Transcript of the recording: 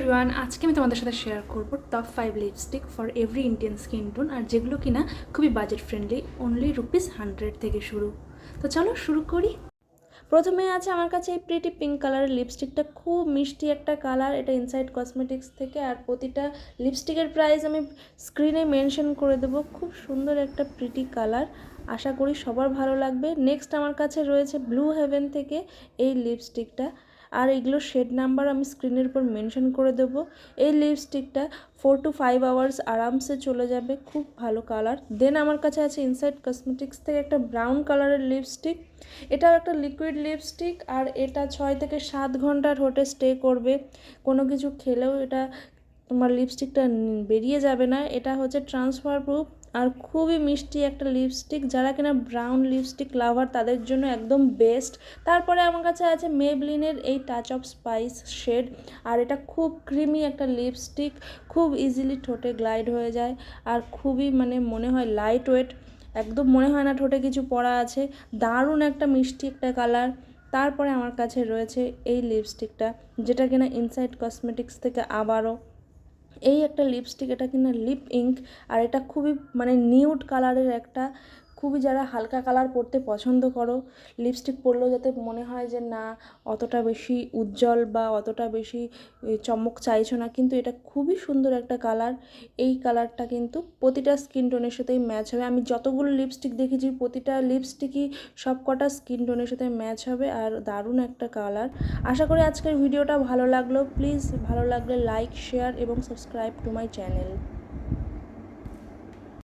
Everyone আজকে আমি তোমাদের সাথে শেয়ার করব top five lipstick for every Indian skin tone আর যেগুলো কিনা খুবই budget friendly only rupees hundred থেকে শুরু। তো চলো শুরু করি। প্রথমে আছে আমার কাছে এই প্রিটি পিঙ্ক কালারের লিপস্টিকটা খুব মিষ্টি একটা কালার এটা ইনসাইড কসমেটিক্স থেকে, আর প্রতিটা লিপস্টিকের প্রাইস আমি স্ক্রিনে মেনশন করে দেবো। খুব সুন্দর একটা প্রিটি কালার আশা করি সবার ভালো লাগবে। নেক্সট আমার কাছে রয়েছে ব্লু হেভেন থেকে এই লিপস্টিকটা আর এগুলোর শেড নাম্বার আমি স্ক্রিনের উপর মেনশন করে দেবো। এই লিপস্টিকটা ফোর টু ফাইভ আওয়ার্স আরামসে চলে যাবে, খুব ভালো কালার দেন আমার কাছে আছে ইনসাইড কসমেটিক্স থেকে একটা ব্রাউন কালারের লিপস্টিক এটাও একটা লিকুইড লিপস্টিক আর এটা ছয় থেকে সাত ঘণ্টার হোটে স্টে করবে। কোনো কিছু খেলেও এটা তোমার লিপস্টিকটা বেরিয়ে যাবে না। এটা হচ্ছে ট্রান্সফার প্রুফ আর খুবই মিষ্টি একটা লিপস্টিক যারা কিনা ব্রাউন লিপস্টিক লাভার তাদের জন্য একদম বেস্ট তারপরে আমার কাছে আছে মেবলিনের এই টাচ অফ স্পাইস শেড আর এটা খুব ক্রিমি একটা লিপস্টিক খুব ইজিলি ঠোঁটে গ্লাইড হয়ে যায়। আর খুবই মানে মনে হয় লাইট ওয়েট একদম মনে হয় না ঠোঁটে কিছু পড়া আছে। দারুণ একটা মিষ্টি একটা কালার তারপরে আমার কাছে রয়েছে এই লিপস্টিকটা যেটা কিনা ইনসাইড কসমেটিক্স থেকে আবারও। এই একটা লিপস্টিক এটা কিনা লিপ ইঙ্ক আর এটা খুবই মানে নিউড কালারের একটা খুবই যারা হালকা কালার পরতে পছন্দ করো লিপস্টিক পরলেও যাতে মনে হয় যে না, অতটা বেশি উজ্জ্বল বা অতটা বেশি চমক চাইছো না, কিন্তু এটা খুবই সুন্দর একটা কালার। এই কালারটা কিন্তু প্রতিটা স্কিন টোনের সাথেই ম্যাচ হবে। আমি যতগুলো লিপস্টিক দেখেছি, প্রতিটা লিপস্টিকই সব কটা স্কিন টোনের সাথে ম্যাচ হবে আর দারুণ একটা কালার। আশা করি আজকের ভিডিওটা ভালো লাগল। প্লিজ ভালো লাগলে লাইক শেয়ার এবং সাবস্ক্রাইব টু মাই চ্যানেল